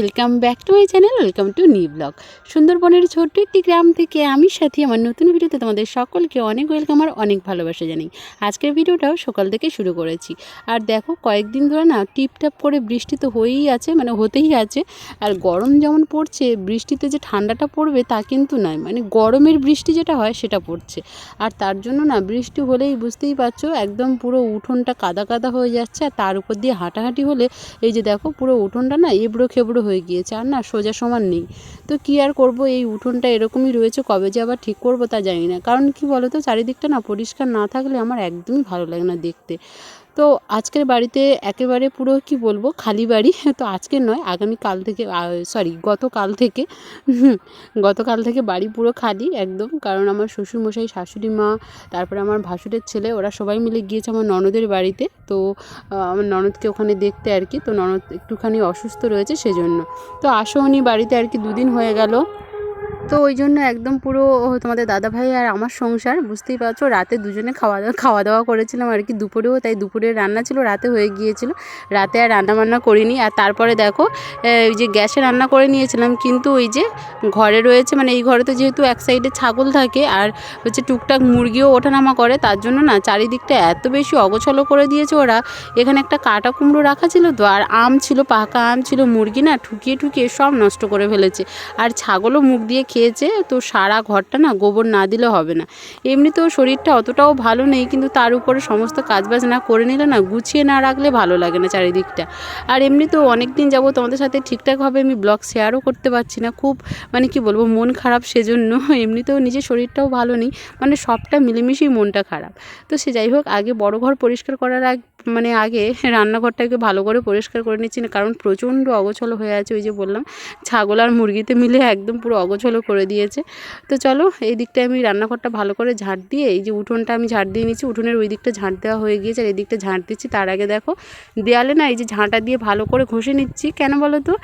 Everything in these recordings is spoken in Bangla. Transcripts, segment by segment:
Welcome back to my channel welcome to new blog সুন্দরবনের ছোট্ট একটি গ্রাম থেকে আমি সাথী, আমার নতুন ভিডিওতে তোমাদের সকলকে অনেক ওয়েলকাম আর অনেক ভালোবাসা জানাই। আজকের ভিডিওটাও সকাল থেকে শুরু করেছি। আর দেখো, কয়েকদিন ধরে না টিপটাপ করে বৃষ্টি তো হয়েই আছে মানে হতেই আছে। আর গরম যেমন পড়ছে, বৃষ্টিতে যে ঠান্ডাটা পড়বে তা কিন্তু নয় মানে গরমের বৃষ্টি যেটা হয় সেটা পড়ছে। আর তার জন্য না বৃষ্টি হলেই বুঝতেই পারছ, একদম পুরো উঠোনটা কাদা কাদা হয়ে যাচ্ছে। আর তার উপর দিয়ে হাঁটাহাঁটি হলে এই যে দেখো, পুরো উঠোনটা না এবড়ো খেবড়ো হয়ে গিয়েছে, আর না সোজা সমান নেই। তো কী আর করব? এই উঠোনটা এরকমই রয়েছে, কবে যে আবার ঠিক করব তা জানি না। কারণ কি বলো তো চারিদিকটা না পরিষ্কার না থাকলে আমার একদমই ভালো লাগে না দেখতে। তো আজকের বাড়িতে একেবারে পুরো কি বলব, খালি বাড়ি, তো আজকের নয় আগামী কাল থেকে সরি গতকাল থেকে গতকাল থেকে বাড়ি পুরো খালি একদম, কারণ আমার শ্বশুরমশাই, শাশুড়ি মা, তারপরে আমার ভাসুরের ছেলে, ওরা সবাই মিলে গিয়েছে আমার ননদের বাড়িতে, তো আমার ননদকে ওখানে দেখতে আর কি, তো ননদ একটুখানি অসুস্থ রয়েছে সেজন্য। তো আসো উনি বাড়িতে আর কি দুদিন হয়ে গেল। তো ওই জন্য একদম পুরো তোমাদের দাদা ভাই আর আমার সংসার, বুঝতেই পারছ? রাতে দুজনে খাওয়া দাওয়া খাওয়া দাওয়া করেছিলাম আর কি দুপুরেও, তাই দুপুরের রান্না ছিল, রাতে হয়ে গিয়েছিল। রাতে আর রান্না বান্না করিনি। আর তারপরে দেখো ওই যে গ্যাসে রান্না করে নিয়েছিলাম, কিন্তু ওই যে ঘরে রয়েছে মানে এই ঘরে তো যেহেতু এক সাইডে ছাগল থাকে আর হচ্ছে টুকটাক মুরগিও ওঠানামা করে, তার জন্য না চারিদিকটা এত বেশি অগোছলো করে দিয়েছে ওরা। এখানে একটা কাটা কুমড়ো রাখা ছিল তো, আর আম ছিল, পাকা আম ছিল, মুরগি না ঠুকিয়ে ঠুকিয়ে সব নষ্ট করে ফেলেছে। আর ছাগলও মুখ দিয়ে খেয়েছে, তো সারা ঘরটা না গোবর না দিলে হবে না। এমনিতেও শরীরটা অতটাও ভালো নেই, কিন্তু তার উপরে সমস্ত কাজবাজ না করে নিলে না গুছিয়ে না রাখলে ভালো লাগে না চারিদিকটা। আর এমনিতেও অনেক দিন যাব তোমাদের সাথে ঠিকঠাকভাবে আমি ব্লগ শেয়ারও করতে পারছি না, খুব মানে কি বলব, মন খারাপ সেজন্য। এমনিতেও নিজের শরীরটাও ভালো নেই মানে সবটা মিলেমিশেই মনটা খারাপ। তো সে যাই হোক, আগে বড় ঘর পরিষ্কার করার আগ মানে আগে রান্নাঘরটাকে ভালো করে পরিষ্কার করে নিচ্ছি না, কারণ প্রচণ্ড অগোছলো হয়ে আছে ওই যে বললাম, ছাগল আর মুরগিতে মিলে একদম পুরো অগোছলো করে দিয়েছে। তো চলো এই দিকটায় আমি রান্নাঘরটা ভালো করে ঝাড় দিয়ে, এই যে উঠোনটা আমি ঝাড় দিয়ে নিচ্ছি, উঠোনের ওই দিকটা ঝাঁট দেওয়া হয়ে গিয়েছে, আর এই দিকটা ঝাড় দিচ্ছি, তার আগে দেখো দেয়ালে না এই যে ঝাঁটা দিয়ে ভালো করে ঘষে নিচ্ছি, কেন বলো তো?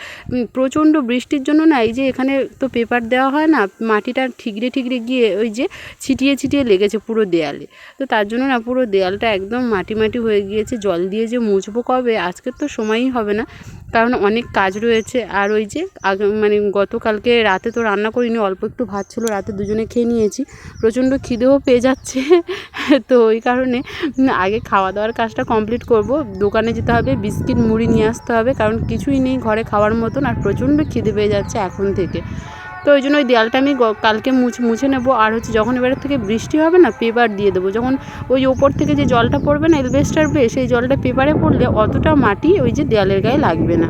প্রচণ্ড বৃষ্টির জন্য না এই যে এখানে তো পেপার দেওয়া হয় না, মাটিটা ঠিকরে ঠিকরে গিয়ে ওই যে ছিটিয়ে ছিটিয়ে লেগেছে পুরো দেয়ালে। তো তার জন্য না পুরো দেয়ালটা একদম মাটি মাটি হয়ে গিয়েছে। জল দিয়ে যে মুছবো কবে আজকের তো সময়ই হবে না। কারণ অনেক কাজ রয়েছে। আর ওই যে আগে মানে গতকালকে রাতে তো রান্না করিনি, অল্প একটু ভাত ছিল, রাতে দুজনে খেয়ে নিয়েছি। প্রচণ্ড খিদেও পেয়ে যাচ্ছে। তো ওই কারণে আগে খাওয়া দাওয়ার কাজটা কমপ্লিট করব। দোকানে যেতে হবে, বিস্কিট, মুড়ি নিয়ে আসতে হবে। কারণ কিছুই নেই ঘরে খাওয়ার মতন, আর প্রচণ্ড খিদে পেয়ে যাচ্ছে এখন থেকে। তো ওই জন্য ওই দেয়ালটা আমি কালকে মুছ মুছে নেব। আর হচ্ছে যখন এবারে থেকে বৃষ্টি হবে না, পেপার দিয়ে দেবো। যখন ওই ওপর থেকে যে জলটা পড়বে না এলবেস্টার বেয়ে, সেই জলটা পেপারে পড়লে অতটা মাটি ওই যে দেয়ালের গায়ে লাগবে না।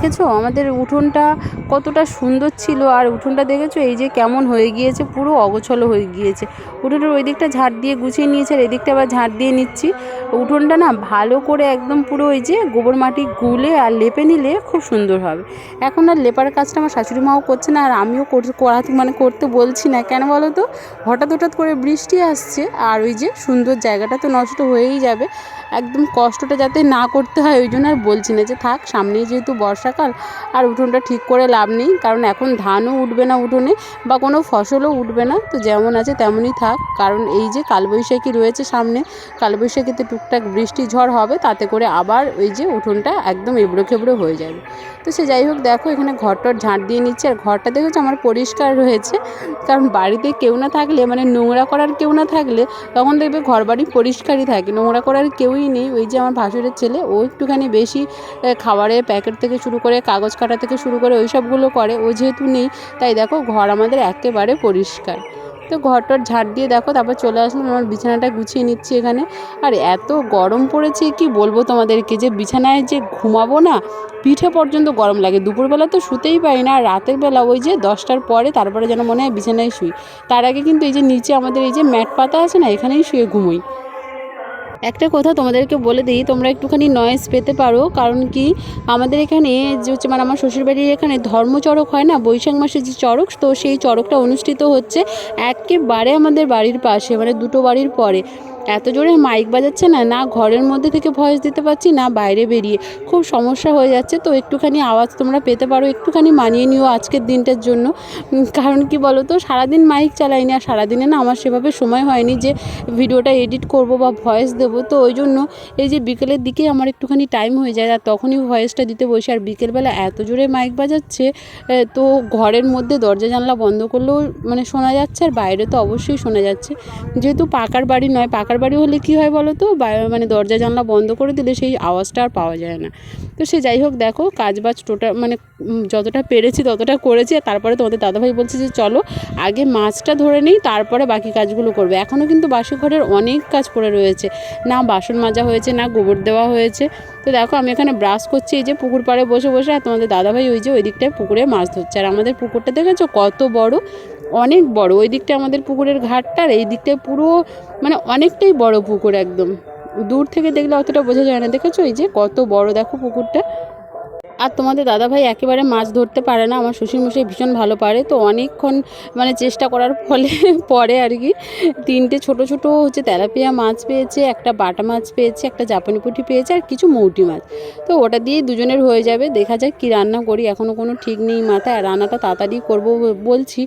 দেখেছ? আমাদের উঠোনটা কতটা সুন্দর ছিল। আর উঠোনটা দেখেছ? এই যে কেমন হয়ে গিয়েছে, পুরো অগোছলো হয়ে গিয়েছে। উঠোনের ওই দিকটা ঝাড় দিয়ে গুছিয়ে নিয়েছে, আর এদিকটা আবার ঝাড় দিয়ে নিচ্ছি। উঠোনটা না ভালো করে একদম পুরো ওই যে গোবর মাটি গুলে আর লেপে নিলে খুব সুন্দর হবে। এখন আর লেপার কাজটা আমার শাশুড়ি মাও করছে না, আর আমিও করতে করাতে মানে করতে বলছি না। কেন বলো তো? হঠাৎ হঠাৎ করে বৃষ্টি আসছে, আর ওই যে সুন্দর জায়গাটা তো নষ্ট হয়েই যাবে। একদম কষ্টটা যাতে না করতে হয়, ওই জন্য আর বলছি না। যে থাক, সামনেই যেহেতু বর্ষাকাল আর উঠোনটা ঠিক করে লাভ নেই, কারণ এখন ধানও উঠবে না উঠোনে বা কোনো ফসলও উঠবে না। তো যেমন আছে তেমনই থাক, কারণ এই যে কালবৈশাখী রয়েছে সামনে, কালবৈশাখীতে টুকটাক বৃষ্টি ঝড় হবে, তাতে করে আবার ওই যে উঠোনটা একদম এবড়ো খেবড়ো হয়ে যাবে। তো সে যাই হোক, দেখো এখানে ঘরটর ঝাঁট দিয়ে নিচ্ছে, আর ঘরটা দেখেছ আমার পরিষ্কার রয়েছে, কারণ বাড়িতে কেউ না থাকলে মানে নোংরা করার কেউ না থাকলে, তখন দেখবে ঘর বাড়ি পরিষ্কারই থাকে, নোংরা করার কেউই নেই। ওই যে আমার ভাসুরের ছেলে, ও একটুখানি বেশি খাবারের প্যাকেট থেকে শুরু করে, কাগজ কাটা থেকে শুরু করে ওই সবগুলো করে, ও যেহেতু নেই, তাই দেখো ঘর আমাদের একেবারে পরিষ্কার। তো ঘরটর ঝাড় দিয়ে দেখো, তারপর চলে আসলাম, আমার বিছানাটা গুছিয়ে নিচ্ছি এখানে। আর এত গরম পড়েছে, কি বলব তোমাদেরকে, যে বিছানায় যে ঘুমাবো না, পিঠে পর্যন্ত গরম লাগে। দুপুরবেলা তো শুতেই পারি না, আর রাতের বেলা ওই যে দশটার পরে তারপরে যেন মনে হয় বিছানায় শুই। তার আগে কিন্তু এই যে নিচে আমাদের এই যে ম্যাট পাতা আছে না, এখানেই শুয়ে ঘুমোই। একটা কথা তোমাদেরকে বলে দিই, তোমরা একটুখানি নয়েস পেতে পারো। কারণ কি? আমাদের এখানে যে হচ্ছে মানে আমার শ্বশুরবাড়ির এখানে ধর্মচড়ক হয় না? বৈশাখ মাসে যে চড়ক, তো সেই চড়কটা অনুষ্ঠিত হচ্ছে একেবারে আমাদের বাড়ির পাশে মানে দুটো বাড়ির পরে। এত জোরে মাইক বাজাচ্ছে না না ঘরের মধ্যে থেকে ভয়েস দিতে পারছি, না বাইরে বেরিয়ে। খুব সমস্যা হয়ে যাচ্ছে, তো একটুখানি আওয়াজ তোমরা পেতে পারো, একটুখানি মানিয়ে নিও আজকের দিনটার জন্য। কারণ কি বলো তো সারাদিন মাইক চালাইনি আর সারাদিনে না আমার সেভাবে সময় হয়নি যে ভিডিওটা এডিট করব বা ভয়েস দেবো। তো ওই জন্য এই যে বিকেলের দিকে আমার একটুখানি টাইম হয়ে যায়, আর তখনই ভয়েসটা দিতে বসি। আর বিকেলবেলা এত জোরে মাইক বাজাচ্ছে তো ঘরের মধ্যে দরজা জানলা বন্ধ করলেও মানে শোনা যাচ্ছে, আর বাইরে তো অবশ্যই শোনা যাচ্ছে। যেহেতু পাকার বাড়ি নয়, পাকার বাড়ি হলে কী হয় বলো তো? মানে দরজা, জানলা বন্ধ করে দিলে সেই আওয়াজটা আর পাওয়া যায় না। তো সে যাই হোক, দেখো কাজ বাজ টোটাল মানে যতটা পেরেছি ততটা করেছি আর তারপরে তোমাদের দাদাভাই বলছে যে, চলো, আগে মাছটা ধরে নিই, তারপরে বাকি কাজগুলো করবে। এখনও কিন্তু বাসি ঘরের অনেক কাজ পড়ে রয়েছে। না বাসন মাজা হয়েছে, না গোবর দেওয়া হয়েছে। তো দেখো, আমি এখানে ব্রাশ করছি, এই যে পুকুর পাড়ে বসে বসে, আর তোমাদের দাদাভাই ওই যে ওই দিকটায় পুকুরে মাছ ধরছে। আর আমাদের পুকুরটা দেখেছ কত বড়? অনেক বড়। ওই দিকটা আমাদের পুকুরের ঘাটটা আর এই দিকটায় পুরো মানে অনেকটাই বড় পুকুর একদম। দূর থেকে দেখলে অতটা বোঝা যায় না। দেখেছ এই যে কত বড় দেখো পুকুরটা? আর তোমাদের দাদাভাই একেবারে মাছ ধরতে পারে না, আমার শ্বশুরমশাই ভীষণ ভালো পারে, তো অনেকক্ষণ মানে চেষ্টা করার ফলে পরে আর কি তিনটে ছোট ছোট হচ্ছে তেলাপিয়া মাছ পেয়েছে, একটা বাটা মাছ পেয়েছে, একটা জাপানি পুঁটি পেয়েছে আর কিছু মৌটি মাছ। তো ওটা দিয়েই দুজনের হয়ে যাবে, দেখা যাক কী রান্না করি এখনও কোনো ঠিক নেই মাথায়, আর রান্নাটা তাড়াতাড়ি করব বলছি,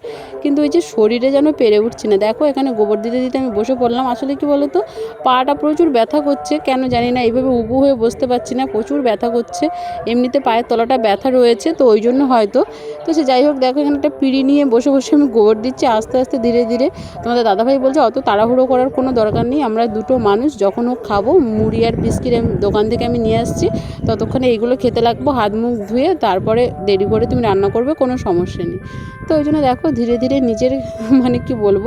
কিন্তু ওই যে শরীরে যেন পেরে উঠছে না, দেখো এখানে গোবর দিতে দিতে আমি বসে পড়লাম, আসলে কি বলো তো পাটা প্রচুর ব্যথা করছে, কেন জানি না, এইভাবে উবু হয়ে বসতে পারছি না, প্রচুর ব্যথা করছে, এমনিতে পায়ের তলাটা ব্যথা রয়েছে, তো ওই জন্য হয়তো। তো সে যাই হোক, দেখো এখানে একটা পিঁড়ি নিয়ে বসে বসে আমি গোবর দিচ্ছি, আস্তে আস্তে ধীরে ধীরে। তোমাদের দাদাভাই বলছে, অত তাড়াহুড়ো করার কোনো দরকার নেই, আমরা দুটো মানুষ, যখন হোক খাব, মুড়ি আর বিস্কিট দোকান থেকে আমি নিয়ে আসছি। ততক্ষণে এইগুলো খেতে লাগবো, হাত মুখ ধুয়ে, তারপরে দেরি করে তুমি রান্না করবে, কোনো সমস্যা নেই। তো ওই জন্য দেখো, ধীরে ধীরে নিজের মানে কি বলব,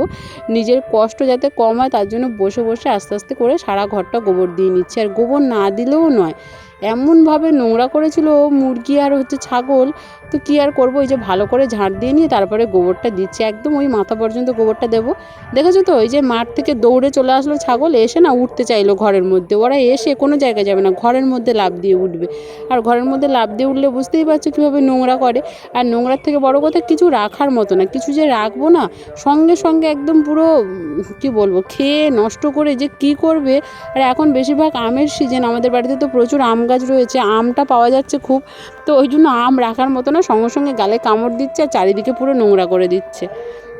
নিজের কষ্ট যাতে কম হয়, তার জন্য বসে বসে আস্তে আস্তে করে সারা ঘরটা গোবর দিয়ে নিচ্ছে। আর গোবর না দিলেও নয় এমনভাবে নোংরা করেছিল মুরগি আর হচ্ছে ছাগল তো কী আর করব? ওই যে ভালো করে ঝাঁট দিয়ে নিয়ে তারপরে গোবরটা দিচ্ছি। একদম ওই মাথা পর্যন্ত গোবরটা দেবো। দেখেছ তো? ওই যে মাঠ থেকে দৌড়ে চলে আসলো ছাগল, এসে না উঠতে চাইলো ঘরের মধ্যে। ওরা এসে কোনো জায়গায় যাবে না, ঘরের মধ্যে লাভ দিয়ে উঠবে। আর ঘরের মধ্যে লাভ দিয়ে উঠলে বুঝতেই পারছ কীভাবে নোংরা করে। আর নোংরার থেকে বড় কথা, কিছু রাখার মতো না। কিছু যে রাখব না, সঙ্গে সঙ্গে একদম পুরো, কি বলব, খেয়ে নষ্ট করে যে কি করবে? আর এখন বেশিরভাগ আমের সিজন আমাদের বাড়িতে তো প্রচুর আম গাছ রয়েছে। আমটা পাওয়া যাচ্ছে খুব। তো ওই জন্য আম রাখার মতো না সঙ্গে সঙ্গে গালে কামড় দিচ্ছে আর চারিদিকে পুরো নোংরা করে দিচ্ছে।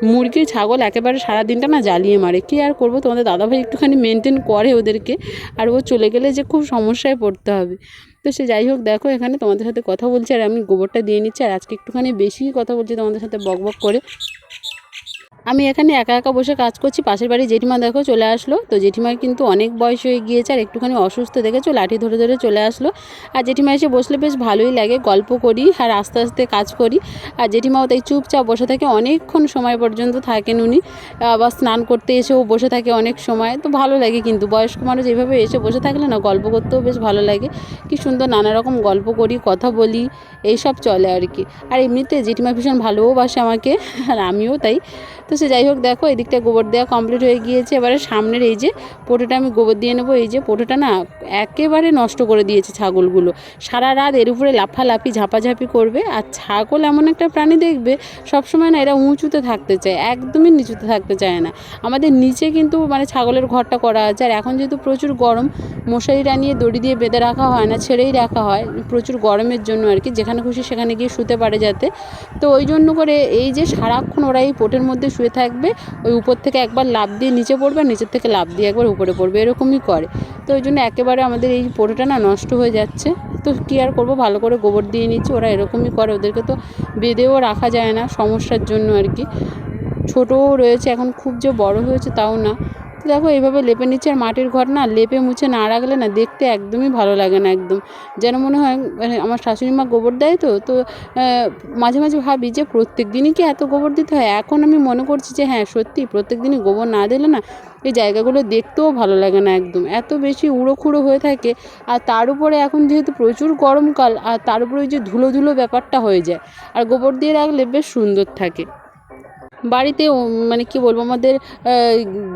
মুরগি, ছাগল একেবারে সারা দিনটা না জ্বালিয়ে মারে। কী আর করব? তোমাদের দাদাভাই একটুখানি মেনটেন করে ওদেরকে, আর ও চলে গেলে যে খুব সমস্যায় পড়তে হবে। তো সে যাই হোক, দেখো এখানে তোমাদের সাথে কথা বলছে আর আমি গোবরটা দিয়ে নিচ্ছি। আর আজকে একটুখানি বেশি কথা বলছি তোমাদের সাথে বক বক করে। আমি এখানে একা একা বসে কাজ করছি। পাশের বাড়ি জেঠিমা দেখো চলে আসলো। তো জেঠিমার কিন্তু অনেক বয়স হয়ে গিয়েছে আর একটুখানি অসুস্থ, দেখেছ? লাঠি ধরে ধরে চলে আসলো। আর জেঠিমা এসে বসলে বেশ ভালোই লাগে, গল্প করি আর আস্তে আস্তে কাজ করি। আর জেঠিমাও তাই চুপচাপ বসে থাকে, অনেকক্ষণ সময় পর্যন্ত থাকেন উনি। আবার স্নান করতে এসেও বসে থাকে অনেক সময়। তো ভালো লাগে কিন্তু, বয়স্ক মানুষ এইভাবে এসে বসে থাকলে না গল্প করতেও বেশ ভালো লাগে। কি সুন্দর নানা রকম গল্প করি, কথা বলি, এইসব চলে আর কি। আর এমনিতে জেঠিমা ভীষণ ভালোবাসে আমাকে, আর আমিও তাই। তো সে যাই হোক, দেখো এদিকটা গোবর দেওয়া কমপ্লিট হয়ে গিয়েছে। এবারে সামনের এই যে পোটোটা আমি গোবর দিয়ে নেব, এই যে পোটোটা না একেবারে নষ্ট করে দিয়েছে ছাগলগুলো। সারা রাত এর উপরে লাফালাফি, ঝাপাঝাপি করবে। আর ছাগল এমন একটা প্রাণী দেখবে, সবসময় না এরা উঁচুতে থাকতে চায়, একদমই নিচুতে থাকতে চায় না। আমাদের নিচে কিন্তু মানে ছাগলের ঘরটা করা আছে। আর এখন যেহেতু প্রচুর গরম মশারি টানিয়ে দড়ি দিয়ে বেঁধে রাখা হয় না, ছেড়েই রাখা হয়, প্রচুর গরমের জন্য আর কি। যেখানে খুশি সেখানে গিয়ে শুতে পারে যাতে। তো ওই জন্য করে এই যে সারাক্ষণ ওরা এই পোটের মধ্যে শুয়ে থাকবে, ওই উপর থেকে একবার লাভ দিয়ে নিচে পড়বে আর নিচের থেকে লাভ দিয়ে একবার উপরে পড়বে, এরকমই করে। তো ওই জন্য একেবারে আমাদের এই পোটোটা না নষ্ট হয়ে যাচ্ছে। তো কী আর করব, ভালো করে গোবর দিয়ে নিচ্ছি, ওরা এরকমই করে, ওদেরকে তো বেঁধেও রাখা যায় না সমস্যার জন্য আর কি। ছোটও রয়েছে, এখন খুব যে বড় হয়েছে তাও না। দেখো, এইভাবে লেপে নিচ্ছে আর মাটির ঘর না লেপে মুছে না রাখলে না দেখতে একদমই ভালো লাগে না একদম। যেন মনে হয় মানে আমার শাশুড়ি মা গোবর দেয় তো তো মাঝে মাঝে ভাবি যে প্রত্যেক দিনই কি এত গোবর দিতে হয়? এখন আমি মনে করছি যে হ্যাঁ সত্যি প্রত্যেক দিনই গোবর না দিলে না এই জায়গাগুলো দেখতেও ভালো লাগে না একদম। এত বেশি উড়ো খুঁড়ো হয়ে থাকে আর তার উপরে এখন যেহেতু প্রচুর গরমকাল, আর তার উপরে ওই যে ধুলো ধুলো ব্যাপারটা হয়ে যায়। আর গোবর দিয়ে রাখলে বেশ সুন্দর থাকে। বাড়িতে মানে কি বলব, আমাদের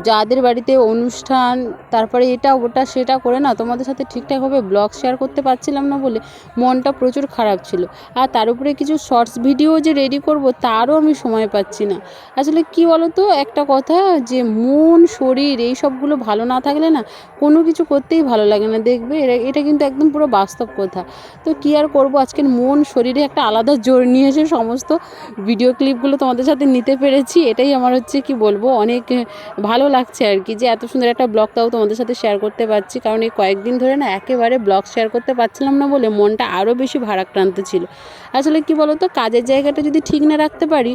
যাদের বাড়িতে অনুষ্ঠান, তারপরে এটা, ওটা, সেটা করে না, তোমাদের সাথে ঠিকঠাকভাবে ব্লগ শেয়ার করতে পারছিলাম না বলে মনটা প্রচুর খারাপ ছিল। আর তার উপরে কিছু শর্টস ভিডিও যে রেডি করব, তারও আমি সময় পাচ্ছি না। আসলে কি বলো তো একটা কথা যে মন, শরীর, এই সবগুলো ভালো না থাকলে না কোনো কিছু করতেই ভালো লাগে না, দেখবে? এটা কিন্তু একদম পুরো বাস্তব কথা। তো কী আর করব, আজকের মন, শরীরে একটা আলাদা জোর নিয়ে এসে সমস্ত ভিডিও ক্লিপগুলো তোমাদের সাথে নিতে পেরেছি, এটাই আমার হচ্ছে কি বলব, অনেক ভালো লাগছে আর কি যে এত সুন্দর একটা ব্লগ তাও তোমাদের সাথে শেয়ার করতে পারছি। কারণ এই কয়েকদিন ধরে না একেবারে ব্লগ শেয়ার করতে পারছিলাম না বলে মনটা আরও বেশি ভারাক্রান্ত ছিল। আসলে কি বলো তো কাজের জায়গাটা যদি ঠিক না রাখতে পারি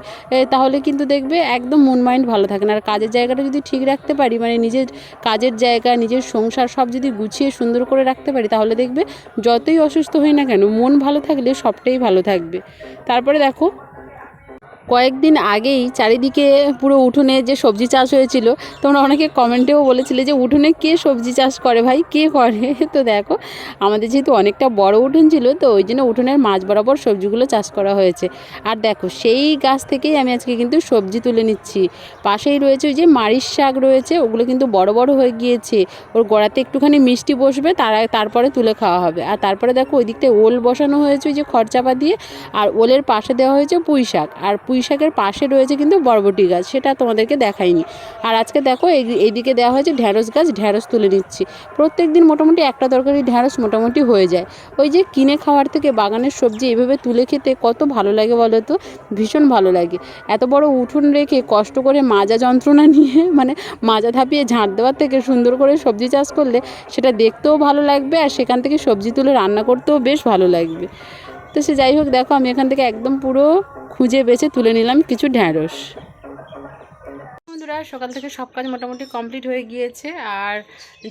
তাহলে কিন্তু দেখবে একদম মন মাইন্ড ভালো থাকে না। আর কাজের জায়গাটা যদি ঠিক রাখতে পারি মানে নিজের কাজের জায়গা, নিজের সংসার সব যদি গুছিয়ে সুন্দর করে রাখতে পারি, তাহলে দেখবে যতই অসুস্থ হই না কেন, মন ভালো থাকলে সবটাই ভালো থাকবে। তারপরে দেখো কয়েকদিন আগেই চারিদিকে পুরো উঠোনে যে সবজি চাষ হয়েছিল, তোমরা অনেকে কমেন্টেও বলেছিলে যে উঠোনে কে সবজি চাষ করে ভাই? কে করে? তো দেখো, আমাদের যেহেতু অনেকটা বড় উঠোন ছিল, তো ওই জন্য উঠোনের মাঝ বরাবর সবজিগুলো চাষ করা হয়েছে। আর দেখো, সেই গাছ থেকেই আমি আজকে কিন্তু সবজি তুলে নিচ্ছি। পাশেই রয়েছে ওই যে মারিচ শাক রয়েছে, ওগুলো কিন্তু বড় বড় হয়ে গিয়েছে। ওর গোড়াতে একটুখানি মিষ্টি বসবে, তারা তারপরে তুলে খাওয়া হবে। আর তারপরে দেখো, ওই দিকটায় ওল বসানো হয়েছে ওই যে খরচাপা দিয়ে, আর ওলের পাশে দেওয়া হয়েছে পুঁই শাক। আর পুঁই শাকের পাশে রয়েছে কিন্তু বরবটি গাছ, সেটা তোমাদেরকে দেখাইনি। আর আজকে দেখো এই, এইদিকে দেওয়া হয়েছে ঢ্যাঁড়স গাছ ঢ্যাঁড়স তুলে নিচ্ছি। প্রত্যেক দিন মোটামুটি একটা তরকারি ঢ্যাঁড়স মোটামুটি হয়ে যায়। ওই যে কিনে খাওয়ার থেকে বাগানের সবজি এইভাবে তুলে খেতে কত ভালো লাগে বলো তো? ভীষণ ভালো লাগে। এত বড় উঠোন রেখে কষ্ট করে মাজা যন্ত্রণা নিয়ে মানে মাজা ধাপিয়ে ঝাঁট দেওয়ার থেকে সুন্দর করে সবজি চাষ করলে সেটা দেখতেও ভালো লাগবে আর সেখান থেকে সবজি তুলে রান্না করতেও বেশ ভালো লাগবে। তো সে যাই হোক, দেখো, আমি এখান থেকে একদম পুরো খুঁজে বেছে তুলে নিলাম কিছু ঢ্যাঁড়স। বন্ধুরা, সকাল থেকে সব কাজ মোটামুটি কমপ্লিট হয়ে গিয়েছে, আর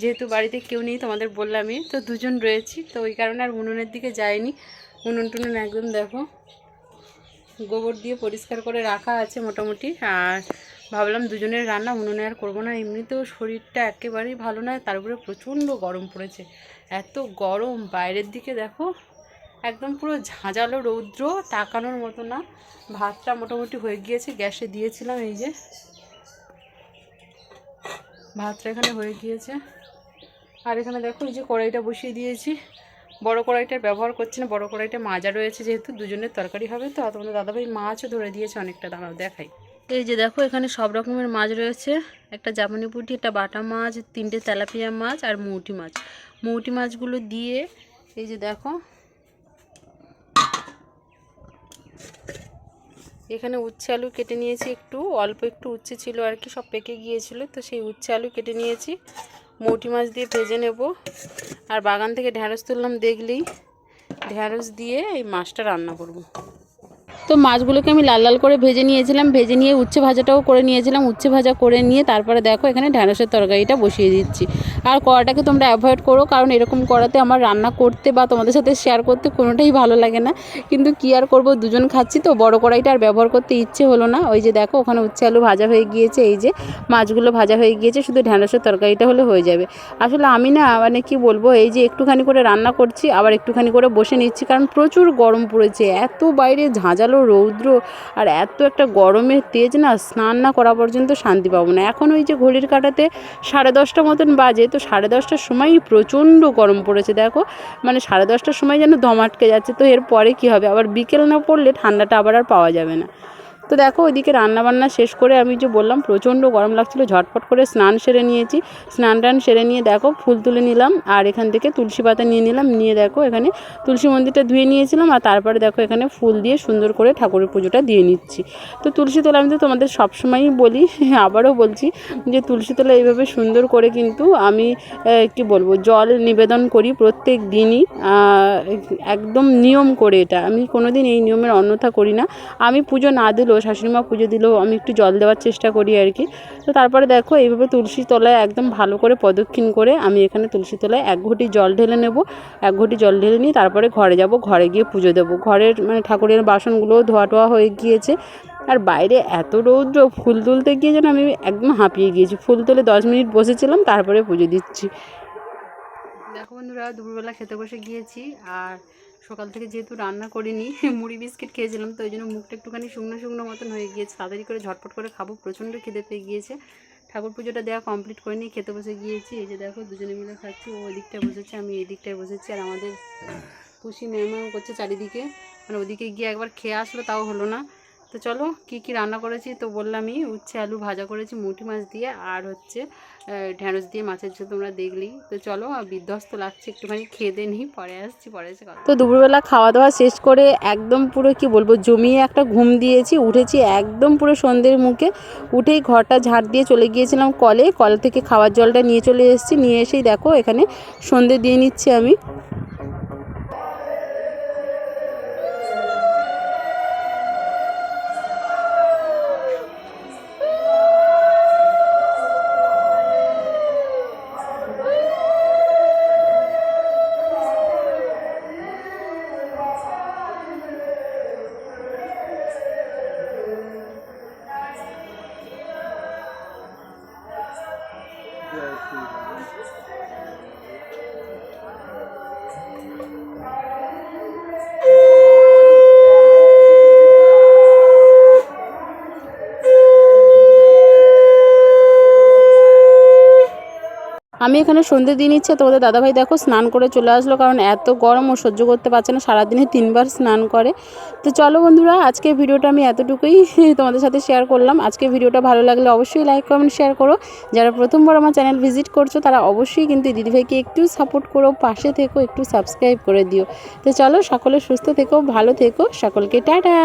যেহেতু বাড়িতে কেউ নেই, তোমাদের বললামই, তো দুজন রয়েছি, তো ওই কারণে আর উনুনের দিকে যাইনি। উনুন টুনুন একদম দেখো, গোবর দিয়ে পরিষ্কার করে রাখা আছে মোটামুটি, আর ভাবলাম দুজনের রান্না উনুনে আর করব না, এমনিতেও শরীরটা একেবারেই ভালো নয়, তার উপরে প্রচণ্ড গরম পড়েছে, এত গরম, বাইরের দিকে দেখো একদম পুরো ঝাঁঝালো রৌদ্র, তাকানোর মতো না। ভাতটা মোটামুটি হয়ে গিয়েছে, গ্যাসে দিয়েছিলাম এই যে। ভাতটা এখানে হয়ে গিয়েছে। আর এখানে দেখো, এই যে কড়াইটা বসিয়ে দিয়েছি। বড় কড়াইটার ব্যবহার করছি না, বড় কড়াইটা মাজা রয়েছে যেহেতু, দুজনের তরকারি হবে তো তোমাদের দাদাভাই মাছও ধরে দিয়েছে অনেকটা। দাঁড়াও, দেখাই। এই যে দেখো, এখানে সব রকমের মাছ রয়েছে। একটা জাপানি পুঁটি, একটা বাটা মাছ, তিনটে তেলাপিয়া মাছ আর মৌটি মাছ। মৌটি মাছগুলো দিয়ে, এই যে দেখো এখানে উচ্ছে আলু কেটে নিয়েছি একটু, অল্প একটু উচ্ছে ছিল আর কি, সব পেকে গিয়েছিল। তো সেই উচ্ছে আলু কেটে নিয়েছি। মৌটি মাছ দিয়ে ভেজে নেব। আর বাগান থেকে ঢ্যাঁড়স তুললাম দেখলেই। ঢ্যাঁড়স দিয়ে এই মাছটা রান্না করব। তো মাছগুলোকে আমি লাল লাল করে ভেজে নিয়েছিলাম, ভেজে নিয়ে উচ্ছে ভাজাটাও করে নিয়েছিলাম, উচ্ছে ভাজা করে নিয়ে তারপরে দেখো এখানে ঢ্যাঁড়সের তরকারিটা বসিয়ে দিচ্ছি। আর কড়াটাকে তোমরা অ্যাভয়েড করো, কারণ এরকম করাতে আমার রান্না করতে বা তোমাদের সাথে শেয়ার করতে কোনোটাই ভালো লাগে না। কিন্তু কী আর করব, দুজন খাচ্ছি তো, বড় কড়াইটা আর ব্যবহার করতে ইচ্ছে হলো না। ওই যে দেখো ওখানে উচ্ছে আলু ভাজা হয়ে গিয়েছে, এই যে মাছগুলো ভাজা হয়ে গিয়েছে, শুধু ঢ্যাঁড়সের তরকারিটা হলে হয়ে যাবে। আসলে আমি না মানে কি বলব, এই যে একটুখানি করে রান্না করছি, আবার একটুখানি করে বসে নিচ্ছি, কারণ প্রচুর গরম পড়েছে, এত বাইরে ঝাঁঝালো রৌদ্র আর এত একটা গরমের তেজ না, স্নান না করা পর্যন্ত শান্তি পাবো না। এখন ওই যে ঘড়ির কাটাতে সাড়ে দশটা মতন বাজে, তো সাড়ে দশটার সময়ই প্রচণ্ড গরম পড়েছে, দেখো। মানে সাড়ে দশটার সময় যেন দম আটকে যাচ্ছে, তো এরপরে কী হবে? আবার বিকেল না পড়লে ঠান্ডাটা আবার আর পাওয়া যাবে না। তো দেখো ওইদিকে রান্নাবান্না শেষ করে আমি যে বললাম প্রচণ্ড গরম লাগছিল, ঝটপট করে স্নান সেরে নিয়েছি। স্নান টান সেরে নিয়ে দেখো ফুল তুলে নিলাম আর এখান থেকে তুলসী পাতা নিয়ে নিলাম, নিয়ে দেখো এখানে তুলসী মন্দিরটা ধুয়ে নিয়েছিলাম আর তারপরে দেখো এখানে ফুল দিয়ে সুন্দর করে ঠাকুরের পুজোটা দিয়ে নিচ্ছি। তো তুলসী তোলা আমি তো তোমাদের সবসময়ই বলি, আবারও বলছি যে তুলসী তোলা এইভাবে সুন্দর করে কিন্তু আমি কি বলব, জল নিবেদন করি প্রত্যেক দিনই একদম নিয়ম করে এটা। আমি কোনো দিন এই নিয়মের অন্যথা করি না। আমি পুজো না দিলেও শাশুড়িমা পুজো দিলেও আমি একটু জল দেওয়ার চেষ্টা করি আর কি। তো তারপরে দেখো এইভাবে তুলসী তলায় একদম ভালো করে প্রদক্ষিণ করে আমি এখানে তুলসী তলায় এক ঘটি জল ঢেলে নেব। এক ঘটি জল ঢেলে নিয়ে তারপরে ঘরে যাব, ঘরে গিয়ে পুজো দেবো। ঘরের মানে ঠাকুরের বাসনগুলোও ধোয়া টোয়া হয়ে গিয়েছে। আর বাইরে এত রৌদ্র, ফুল তুলতে গিয়ে যেন আমি একদম হাঁপিয়ে গিয়েছি। ফুল তুলে দশ মিনিট বসেছিলাম, তারপরে পুজো দিচ্ছি। দেখো বন্ধুরা, দুপুরবেলা খেতে বসে গিয়েছি, আর সকাল থেকে যেহেতু রান্না করিনি, মুড়ি বিস্কিট খেয়েছিলাম, তো ওই জন্য মুখটা একটুখানি শুকনো শুকনো মতন হয়ে গিয়েছে। তাড়াতাড়ি করে ঝটপট করে খাব, প্রচণ্ড খেতে পেয়ে গিয়েছে। ঠাকুর পুজোটা দেওয়া কমপ্লিট করে নিয়ে খেতে বসে গিয়েছি। এই যে দেখো, দুজনে মিলে খাচ্ছি, ও দিকটায় বসেছে, আমি এই দিকটায় বসেছি, আর আমাদের খুশি ম্যামও করছে চারিদিকে। মানে ওদিকে গিয়ে একবার খেয়ে আসলো, তাও হলো না। তো চলো কি কি রান্না করেছি তো বললামই উচ্ছে আলু ভাজা করেছি মুটি মাছ দিয়ে আর হচ্ছে ঢ্যাঁড়স দিয়ে মাছের ঝোল তোমরা দেখলেই। তো চলো আর বিধ্বস্ত লাগছে একটুখানি খেয়ে দিয়ে নিই পরে আসছি পরে এসে তো দুপুরবেলা খাওয়া দাওয়া শেষ করে একদম পুরো কি বলব জমিয়ে একটা ঘুম দিয়েছি উঠেছি একদম পুরো সন্ধ্যের মুখে উঠেই ঘরটা ঝাড় দিয়ে চলে গিয়েছিলাম কলে কল থেকে খাওয়ার জলটা নিয়ে চলে এসেছি নিয়ে এসেই দেখো এখানে সন্ধে দিয়ে নিচ্ছি আমি। আমি এখানে সন্ধে দিয়ে নিচ্ছে, তোমাদের দাদাভাই দেখো স্নান করে চলে আসলো, কারণ এত গরম ও সহ্য করতে পারছে না, সারাদিনে তিনবার স্নান করে। তো চলো বন্ধুরা, আজকের ভিডিওটা আমি এতটুকুই তোমাদের সাথে শেয়ার করলাম। আজকের ভিডিওটা ভালো লাগলে অবশ্যই লাইক কমেন্ট শেয়ার করো। যারা প্রথমবার আমার চ্যানেল ভিজিট করছ, তারা অবশ্যই কিন্তু দিদিভাইকে একটু সাপোর্ট করো, পাশে থেকো, একটু সাবস্ক্রাইব করে দিও। তো চলো, সকলে সুস্থ থেকো, ভালো থেকো, সকলকে টাটা!